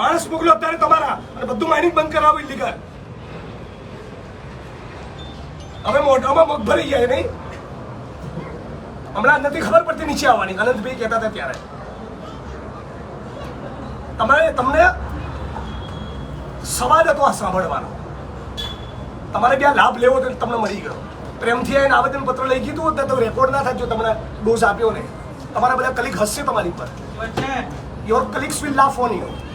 માણસ મોકલો અત્યારે તમારા. અને બધું માઇનિંગ બંધ કરાવો ઇલીગલ હવે મોઢામાં મગ ભરી જાય નહીં. હમણાં નથી ખબર પડતી નીચે આવવાની. અનંતભાઈ કહેતા હતા ત્યારે. તમારે તમને સવાલ હતો આ સાંભળવાનો. તમારે ત્યાં લાભ લેવો તો તમને મળી ગયો. પ્રેમથી આવીને આવેદન પત્ર લઈ ગયું હતું તો રેકોર્ડ ના થાય જો તમને ડોઝ આપ્યો ને. તમારા બધા કલીગ હસશે તમારી પર your colleagues will laugh on you